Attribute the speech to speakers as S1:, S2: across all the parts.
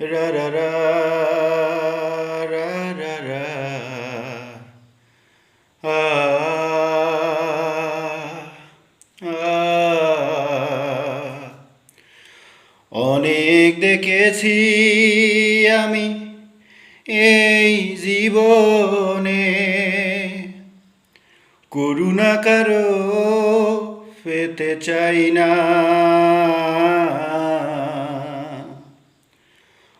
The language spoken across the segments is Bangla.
S1: রা রা রা রা আ অনেক দেখেছি আমি এই জীবনে। করুণা কারও পেতে চাই না।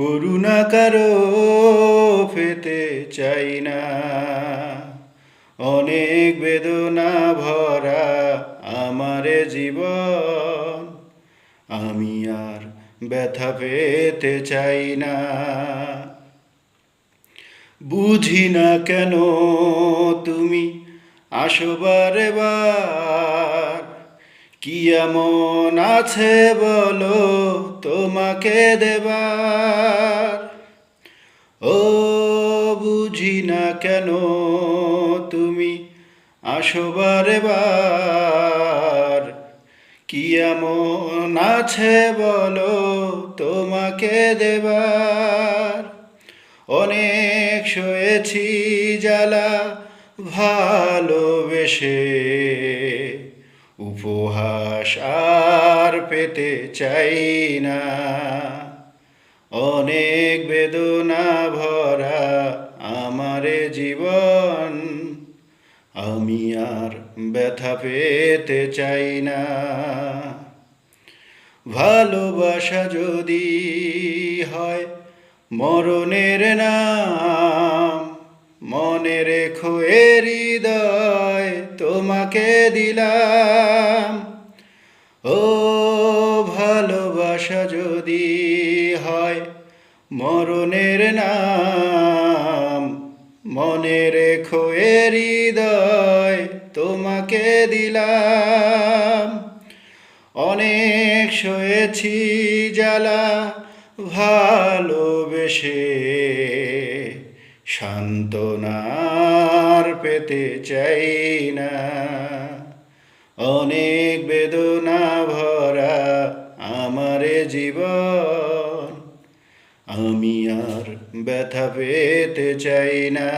S1: করুণা কারও পেতে চাই না। অনেক বেদনা ভরা আমার জীবন, আমি আর ব্যথা পেতে চাই না। বুঝি না কেন তুমি আসবারে বার কি এমন আছে বলো তোমাকে দেবার? ও বুঝি না কেন তুমি আসবারে বার কি এমন আছে বলো তোমাকে দেবার? অনেক শুয়েছি জ্বালা ভালোবেসে উপহাস আর পেতে চাই না। অনেক বেদনা ভরা আমার জীবন, আমি আর ব্যথা পেতে চাই না। ভালোবাসা যদি হয় মরণের নাম, মনে রেখো এ হৃদয়। তোমাকে দিলাম। ও ভালোবাসা যদি হয় মরণের নাম, মনে রেখো হৃদয় তোমাকে দিলাম। অনেক শুয়েছি জ্বালা, ভালোবেসে সান্ত্বনার পেতে চাই না। অনেক বেদনা ভরা আমার জীবন, আমি আর ব্যথা পেতে চাই না।